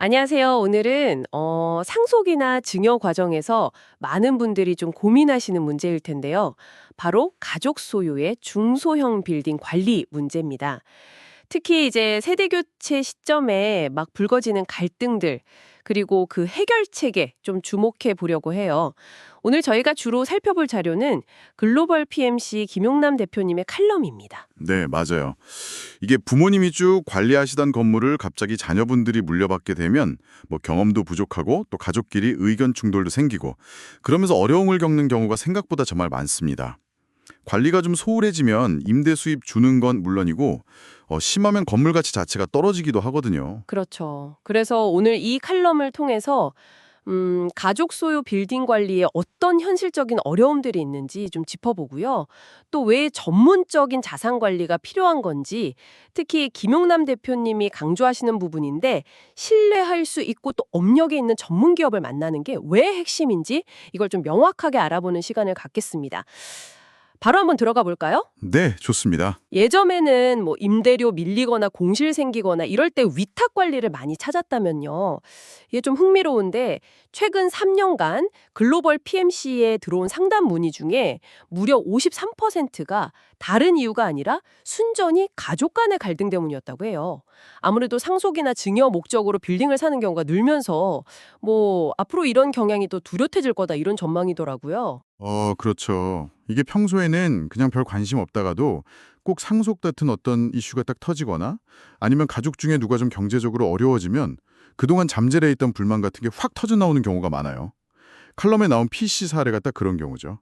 안녕하세요. 오늘은 어, 상속이나 증여 과정에서 많은 분들이 좀 고민하시는 문제일 텐데요. 바로 가족 소유의 중소형 빌딩 관리 문제입니다. 특히 이제 세대 교체 시점에 막 불거지는 갈등들 그리고 그 해결책에 좀 주목해 보려고 해요. 오늘 저희가 주로 살펴볼 자료는 글로벌 PMC 김용남 대표님의 칼럼입니다. 네, 맞아요. 이게 부모님이 쭉 관리하시던 건물을 갑자기 자녀분들이 물려받게 되면 뭐 경험도 부족하고 또 가족끼리 의견 충돌도 생기고 그러면서 어려움을 겪는 경우가 생각보다 정말 많습니다. 관리가 좀 소홀해지면 임대 수입 주는 건 물론이고 어, 심하면 건물 가치 자체가 떨어지기도 하거든요. 그렇죠. 그래서 오늘 이 칼럼을 통해서 음, 가족 소유 빌딩 관리에 어떤 현실적인 어려움들이 있는지 좀 짚어보고요. 또 왜 전문적인 자산 관리가 필요한 건지 특히 김용남 대표님이 강조하시는 부분인데 신뢰할 수 있고 또 업력이 있는 전문 기업을 만나는 게 왜 핵심인지 이걸 좀 명확하게 알아보는 시간을 갖겠습니다. 바로 한번 들어가 볼까요? 네, 좋습니다. 예전에는 뭐 임대료 밀리거나 공실 생기거나 이럴 때 위탁 관리를 많이 찾았다면요. 이게 좀 흥미로운데 최근 3년간 글로벌 PMC에 들어온 상담 문의 중에 무려 53%가 다른 이유가 아니라 순전히 가족 간의 갈등 때문이었다고 해요. 아무래도 상속이나 증여 목적으로 빌딩을 사는 경우가 늘면서 뭐 앞으로 이런 경향이 또 뚜렷해질 거다 이런 전망이더라고요. 어, 그렇죠. 이게 평소에는 그냥 별 관심 없다가도 꼭 상속 같은 어떤 이슈가 딱 터지거나 아니면 가족 중에 누가 좀 경제적으로 어려워지면 그동안 잠재돼 있던 불만 같은 게 확 터져 나오는 경우가 많아요. 칼럼에 나온 PC 사례가 딱 그런 경우죠.